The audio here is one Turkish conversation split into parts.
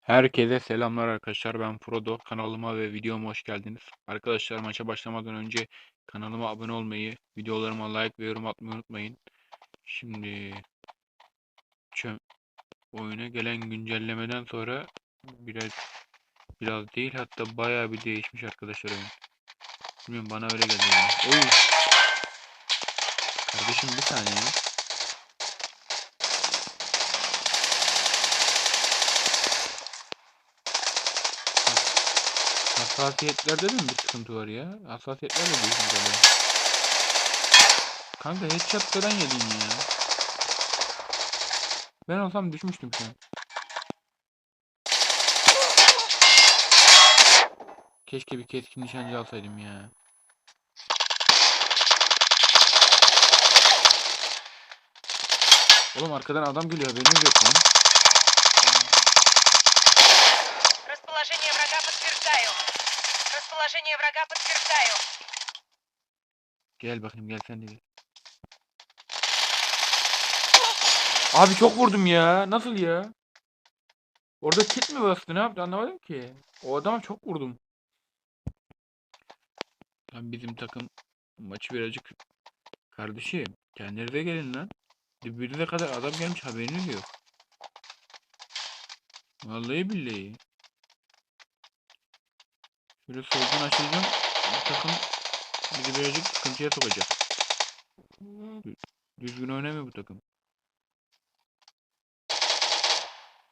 Herkese selamlar arkadaşlar. Ben Frodo. Kanalıma ve videoma hoş geldiniz. Arkadaşlar maça başlamadan önce kanalıma abone olmayı, videolarıma like ve yorum atmayı unutmayın. Şimdi oyuna gelen güncellemeden sonra biraz biraz değil hatta bayağı bir değişmiş arkadaşlar oyun. Bilmiyorum bana öyle geldi yani. Oy. Kardeşim bir saniye. Hassasiyetlerde de mi bir sıkıntı var ya? Hassasiyetler de büyük galiba. Kanka headshot falan yedin ya. Ben olsam düşmüştüm şu an. Keşke bir keskin nişancı alsaydım ya. Oğlum arkadan adam geliyor haberiniz yok lan. Расположение врага подтверждаю. Расположение врага подтверждаю. Gel bakayım gel sen de gel. Abi çok vurdum ya. Nasıl ya? Orada kit mi bastı? Ne yaptı anlamadım ki. O adama çok vurdum. Lan bizim takım maçı birazcık kardeşim kendinize gelin lan. Dibinize kadar adam gelmiş haberiniz yok. Vallahi billahi. Şöyle soldan açılacağım. Bu takım bizi birazcık sıkıntıya sokacak. Dü- Düzgün oynamıyor bu takım.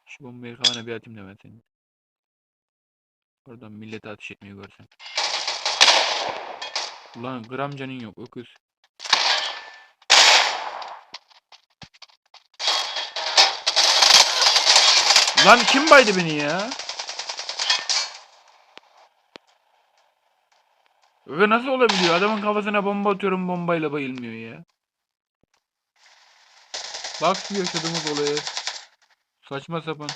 Şu bombayı kafana bir atayım da ben senin. Oradan millete ateş etmeyi görsen. Ulan gram canın yok öküz. Lan kim baydı beni ya? Ve nasıl olabiliyor? Adamın kafasına bomba atıyorum bombayla bayılmıyor ya. Bak şu yaşadığımız olaya. Saçma sapan.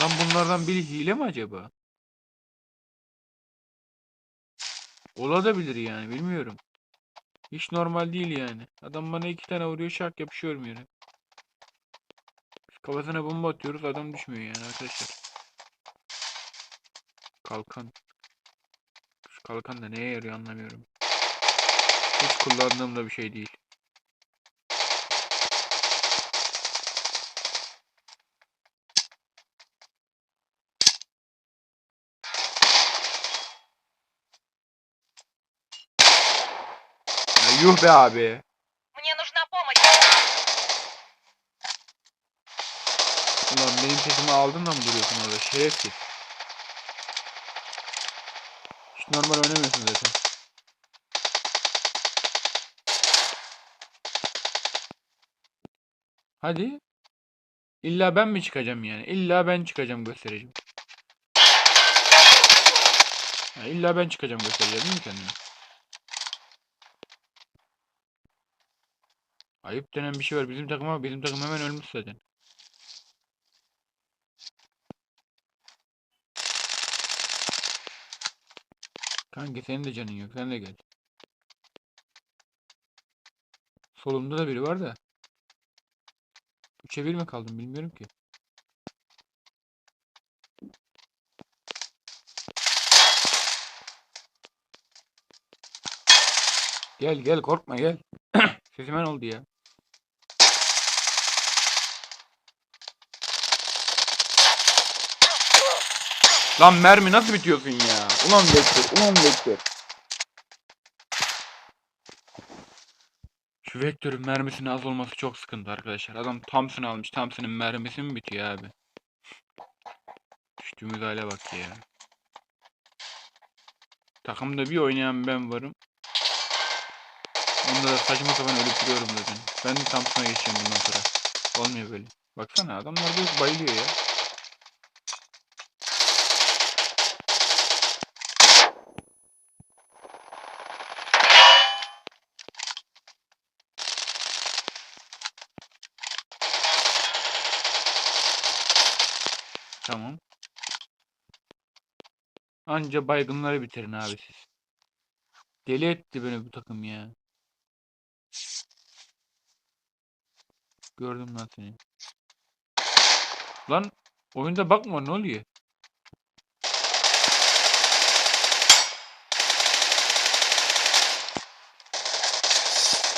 Lan bunlardan biri hile mi acaba? Olabilir yani bilmiyorum. Hiç normal değil yani. Adam bana iki tane vuruyor şak yapışıyorum yere. Kafasına bomba atıyoruz adam düşmüyor yani arkadaşlar. Kalkan. Kalkan da neye yarıyor anlamıyorum. Hiç kullandığım da bir şey değil. Ya yuh be abi. Ulan benim sesimi aldın da mı duruyorsun orada şerefsiz? Normal oynamıyorsun zaten. Hadi. İlla ben mi çıkacağım yani? İlla ben çıkacağım göstereceğim. Ha, illa ben çıkacağım göstereceğim değil mi kendime? Ayıp denen bir şey var bizim takıma. Bizim takım hemen ölmüş zaten. Kanka senin de canın yok. Sen de gel. Solumda da biri var da. Üçe bir mi kaldım bilmiyorum ki. Gel gel korkma gel. Sesim ben oldu ya. Lan mermi nasıl bitiyorsun ya? Ulan Vektör, ulan Vektör. Şu Vektör'ün mermisinin az olması çok sıkıntı arkadaşlar. Adam Thompson almış. Thompson'ın mermisi mi bitiyor abi? Düştüğümüz hale bak ya. Takımda bir oynayan ben varım. Onda da saçma sapan ölüp duruyorum zaten. Ben de Thompson'a geçeceğim bundan sonra. Olmuyor böyle. Baksana adamlar böyle bayılıyor ya. Tamam. Anca baygınları bitirin abi siz. Deli etti beni bu takım ya. Gördüm lan seni. Lan Oyunda bakma ne oluyor?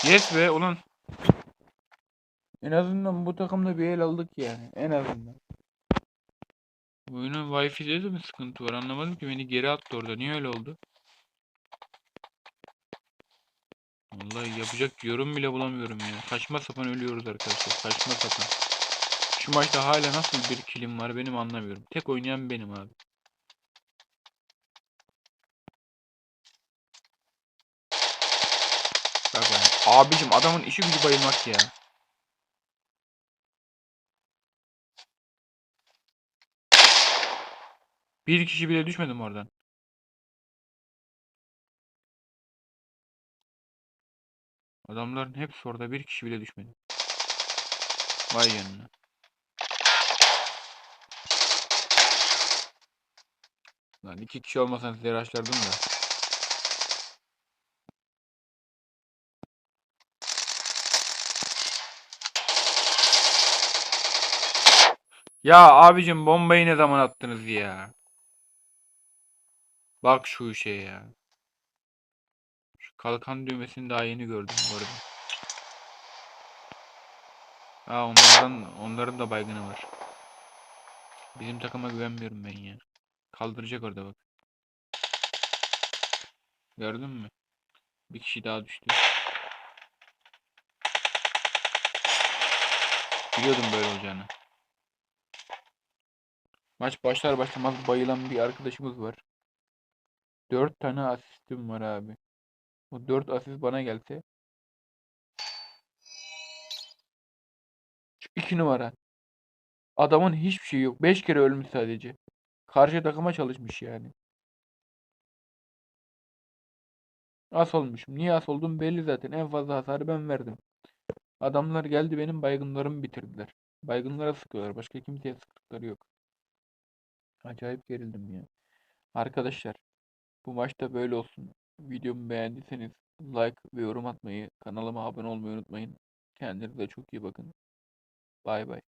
Yes be ulan. En azından bu takımda bir el aldık yani. En azından. Oyunun Wi-Fi'de de mi sıkıntı var? Anlamadım ki beni geri attı orada. Niye öyle oldu? Vallahi yapacak yorum bile bulamıyorum ya. Saçma sapan ölüyoruz arkadaşlar. Saçma sapan. Şu maçta hala nasıl bir kilim var benim anlamıyorum. Tek oynayan benim abi. Bak. Abicim adamın işi gücü bayılmak ya. Bir kişi bile düşmedim oradan. Adamların hepsi orada bir kişi bile düşmedi. Vay yanına. Lan iki kişi olmasan size araçlardım da. Ya abicim bombayı ne zaman attınız ya? Bak şu işe ya. Şu kalkan düğmesini daha yeni gördüm bu arada. Ha onlardan onların da baygını var. Bizim takıma güvenmiyorum ben ya. Kaldıracak orada bak. Gördün mü? Bir kişi daha düştü. Biliyordum böyle olacağını. Maç başlar başlamaz bayılan bir arkadaşımız var. 4 tane asistim var abi. Bu 4 asist bana gelse. 2 numara. Adamın hiçbir şey yok. 5 kere ölmüş sadece. Karşı takıma çalışmış yani. As olmuşum. Niye as oldum belli zaten. En fazla hasarı ben verdim. Adamlar geldi benim baygınlarımı bitirdiler. Baygınlara sıkıyorlar. Başka kimseye sıktıkları yok. Acayip gerildim ya. Arkadaşlar bu maçta böyle olsun. Videomu beğendiyseniz like ve yorum atmayı, kanalıma abone olmayı unutmayın. Kendinize çok iyi bakın. Bay bay.